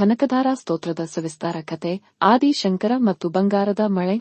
ಕನಕಧಾರ ಸ್ತೋತ್ರದ ಸವಿಸ್ತಾರ ಕತೆ, ಆದಿ ಶಂಕರ ಮತ್ತು ಬಂಗಾರದ ಮಳೆ.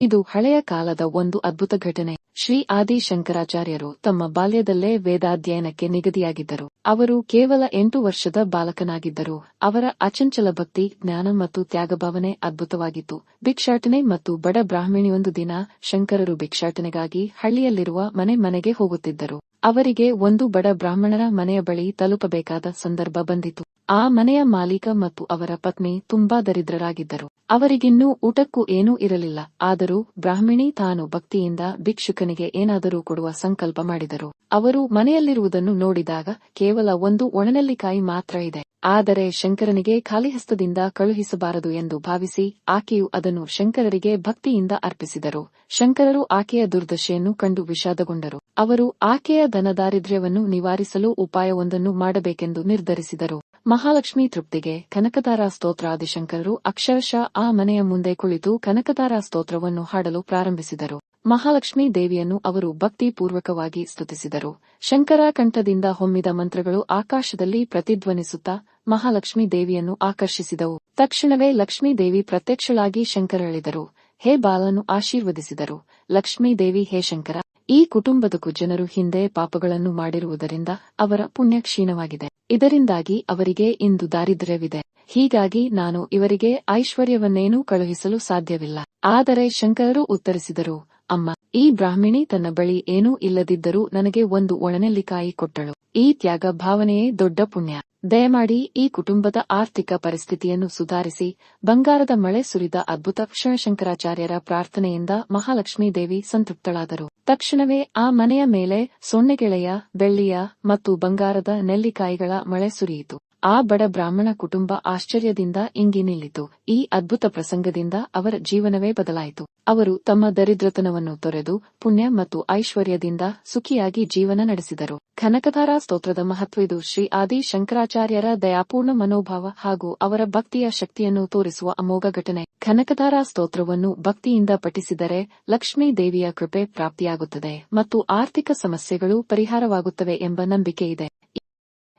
ಇದು ಹಳೆಯ ಕಾಲದ ಒಂದು ಅದ್ಭುತ ಘಟನೆ. ಶ್ರೀ ಆದಿ ಶಂಕರಾಚಾರ್ಯರು ತಮ್ಮ ಬಾಲ್ಯದಲ್ಲೇ ವೇದಾಧ್ಯಯನಕ್ಕೆ ನಿಗದಿಯಾಗಿದ್ದರು. ಅವರು ಕೇವಲ ಎಂಟು ವರ್ಷದ ಬಾಲಕನಾಗಿದ್ದರು. ಅವರ ಅಚಂಚಲ ಭಕ್ತಿ, ಜ್ಞಾನ ಮತ್ತು ತ್ಯಾಗಭಾವನೆ ಅದ್ಭುತವಾಗಿತ್ತು. ಭಿಕ್ಷಾಟನೆ ಮತ್ತು ಬಡ ಬ್ರಾಹ್ಮಣಿಯೊಂದು ದಿನ ಶಂಕರರು ಭಿಕ್ಷಾಟನೆಗಾಗಿ ಹಳ್ಳಿಯಲ್ಲಿರುವ ಮನೆ ಮನೆಗೆ ಹೋಗುತ್ತಿದ್ದರು. ಅವರಿಗೆ ಒಂದು ಬಡ ಬ್ರಾಹ್ಮಣರ ಮನೆಯ ಬಳಿ ತಲುಪಬೇಕಾದ ಸಂದರ್ಭ ಬಂದಿತು. ಆ ಮನೆಯ ಮಾಲೀಕ ಮತ್ತು ಅವರ ಪತ್ನಿ ತುಂಬಾ ದರಿದ್ರರಾಗಿದ್ದರು. ಅವರಿಗಿನ್ನೂ ಊಟಕ್ಕೂ ಏನೂ ಇರಲಿಲ್ಲ. ಆದರೂ ಬ್ರಾಹ್ಮಿಣಿ ತಾನು ಭಕ್ತಿಯಿಂದ ಭಿಕ್ಷುಕನಿಗೆ ಏನಾದರೂ ಕೊಡುವ ಸಂಕಲ್ಪ ಮಾಡಿದರು. ಅವರು ಮನೆಯಲ್ಲಿರುವುದನ್ನು ನೋಡಿದಾಗ ಕೇವಲ ಒಂದು ಒಣನೆಲ್ಲಿಕಾಯಿ ಮಾತ್ರ ಇದೆ. ಆದರೆ ಶಂಕರನಿಗೆ ಖಾಲಿಹಸ್ತದಿಂದ ಕಳುಹಿಸಬಾರದು ಎಂದು ಭಾವಿಸಿ ಆಕೆಯು ಅದನ್ನು ಶಂಕರರಿಗೆ ಭಕ್ತಿಯಿಂದ ಅರ್ಪಿಸಿದರು. ಶಂಕರರು ಆಕೆಯ ದುರ್ದಶೆಯನ್ನು ಕಂಡು ವಿಷಾದಗೊಂಡರು. ಅವರು ಆಕೆಯ ಧನದಾರಿದ್ರ್ಯವನ್ನು ನಿವಾರಿಸಲು ಉಪಾಯವೊಂದನ್ನು ಮಾಡಬೇಕೆಂದು ನಿರ್ಧರಿಸಿದರು. ಮಹಾಲಕ್ಷ್ಮಿ ತೃಪ್ತಿಗೆ ಕನಕದಾರ ಸ್ತೋತ್ರ ಆದಿಶಂಕರರು ಅಕ್ಷರಶಃ ಆ ಮನೆಯ ಮುಂದೆ ಕುಳಿತು ಕನಕದಾರ ಸ್ತೋತ್ರವನ್ನು ಹಾಡಲು ಪ್ರಾರಂಭಿಸಿದರು. ಮಹಾಲಕ್ಷ್ಮೀ ದೇವಿಯನ್ನು ಅವರು ಭಕ್ತಿಪೂರ್ವಕವಾಗಿ ಸ್ತುತಿಸಿದರು. ಶಂಕರ ಕಂಠದಿಂದ ಹೊಮ್ಮಿದ ಮಂತ್ರಗಳು ಆಕಾಶದಲ್ಲಿ ಪ್ರತಿಧ್ವನಿಸುತ್ತಾ ಮಹಾಲಕ್ಷ್ಮೀ ದೇವಿಯನ್ನು ಆಕರ್ಷಿಸಿದವು. ತಕ್ಷಣವೇ ಲಕ್ಷ್ಮೀ ದೇವಿ ಪ್ರತ್ಯಕ್ಷಳಾಗಿ ಶಂಕರಳಿದರು. ಹೇ ಬಾಲನು ಆಶೀರ್ವದಿಸಿದರು. ಲಕ್ಷ್ಮೀ ದೇವಿ, ಹೇ ಶಂಕರ, ಈ ಕುಟುಂಬದ ಜನರು ಹಿಂದೆ ಪಾಪಗಳನ್ನು ಮಾಡಿರುವುದರಿಂದ ಅವರ ಪುಣ್ಯ ಕ್ಷೀಣವಾಗಿದೆ. ಇದರಿಂದಾಗಿ ಅವರಿಗೆ ಇಂದು ದಾರಿದ್ರ್ಯವಿದೆ. ಹೀಗಾಗಿ ನಾನು ಇವರಿಗೆ ಐಶ್ವರ್ಯವನ್ನೇನೂ ಕಳುಹಿಸಲು ಸಾಧ್ಯವಿಲ್ಲ. ಆದರೆ ಶಂಕರರು ಉತ್ತರಿಸಿದರು ಅಮ್ಮ, ಈ ಬ್ರಾಹ್ಮಿಣಿ ತನ್ನ ಬಳಿ ಏನೂ ಇಲ್ಲದಿದ್ದರೂ ನನಗೆ ಒಂದು ಒಣನೆಲ್ಲಿಕಾಯಿ ಕೊಟ್ಟಳು. ಈ ತ್ಯಾಗ ಭಾವನೆಯೇ ದೊಡ್ಡ ಪುಣ್ಯ. ದಯಮಾಡಿ ಈ ಕುಟುಂಬದ ಆರ್ಥಿಕ ಪರಿಸ್ಥಿತಿಯನ್ನು ಸುಧಾರಿಸಿ, ಬಂಗಾರದ ಮಳೆ ಸುರಿದ ಅದ್ಭುತ ಶಂಕರಾಚಾರ್ಯರ ಪ್ರಾರ್ಥನೆಯಿಂದ ಮಹಾಲಕ್ಷ್ಮೀ ದೇವಿ ಸಂತೃಪ್ತಳಾದರು. ತಕ್ಷಣವೇ ಆ ಮನೆಯ ಮೇಲೆ ಸೊನ್ನೆಗೆಳೆಯ, ಬೆಳ್ಳಿಯ ಮತ್ತು ಬಂಗಾರದ ನೆಲ್ಲಿಕಾಯಿಗಳ ಮಳೆ ಸುರಿಯಿತು. ಆ ಬಡ ಬ್ರಾಹ್ಮಣ ಕುಟುಂಬ ಆಶ್ಚರ್ಯದಿಂದ ಇಂಗಿ ನಿಲ್ಲಿತು. ಈ ಅದ್ಭುತ ಪ್ರಸಂಗದಿಂದ ಅವರ ಜೀವನವೇ ಬದಲಾಯಿತು. ಅವರು ತಮ್ಮ ದರಿದ್ರತನವನ್ನು ತೊರೆದು ಪುಣ್ಯ ಮತ್ತು ಐಶ್ವರ್ಯದಿಂದ ಸುಖಿಯಾಗಿ ಜೀವನ ನಡೆಸಿದರು. ಕನಕಧಾರ ಸ್ತೋತ್ರದ ಮಹತ್ವಿದು ಶ್ರೀ ಆದಿ ಶಂಕರಾಚಾರ್ಯರ ದಯಾಪೂರ್ಣ ಮನೋಭಾವ ಹಾಗೂ ಅವರ ಭಕ್ತಿಯ ಶಕ್ತಿಯನ್ನು ತೋರಿಸುವ ಅಮೋಘ ಘಟನೆ. ಕನಕಧಾರ ಸ್ತೋತ್ರವನ್ನು ಭಕ್ತಿಯಿಂದ ಪಠಿಸಿದರೆ ಲಕ್ಷ್ಮೀ ದೇವಿಯ ಕೃಪೆ ಪ್ರಾಪ್ತಿಯಾಗುತ್ತದೆ ಮತ್ತು ಆರ್ಥಿಕ ಸಮಸ್ಯೆಗಳು ಪರಿಹಾರವಾಗುತ್ತವೆ ಎಂಬ ನಂಬಿಕೆ ಇದೆ.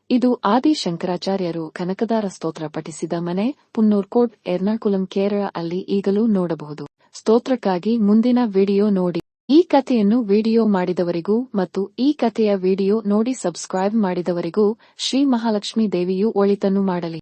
ಇದು ಆದಿ ಶಂಕರಾಚಾರ್ಯರು ಕನಕದಾರ ಸ್ತೋತ್ರ ಪಠಿಸಿದ ಮನೆ ಪುನ್ನೂರ್ಕೋಟ್ ಎರ್ನಾಕುಲಂ, ಕೇರಳ ಅಲ್ಲಿ ಈಗಲೂ ನೋಡಬಹುದು. ಸ್ತೋತ್ರಕ್ಕಾಗಿ ಮುಂದಿನ ವಿಡಿಯೋ ನೋಡಿ. ಈ ಕಥೆಯನ್ನು ವಿಡಿಯೋ ಮಾಡಿದವರಿಗೂ ಮತ್ತು ಈ ಕಥೆಯ ವಿಡಿಯೋ ನೋಡಿ ಸಬ್ಸ್ಕ್ರೈಬ್ ಮಾಡಿದವರಿಗೂ ಶ್ರೀ ಮಹಾಲಕ್ಷ್ಮೀ ದೇವಿಯು ಒಳಿತನ್ನು ಮಾಡಲಿ.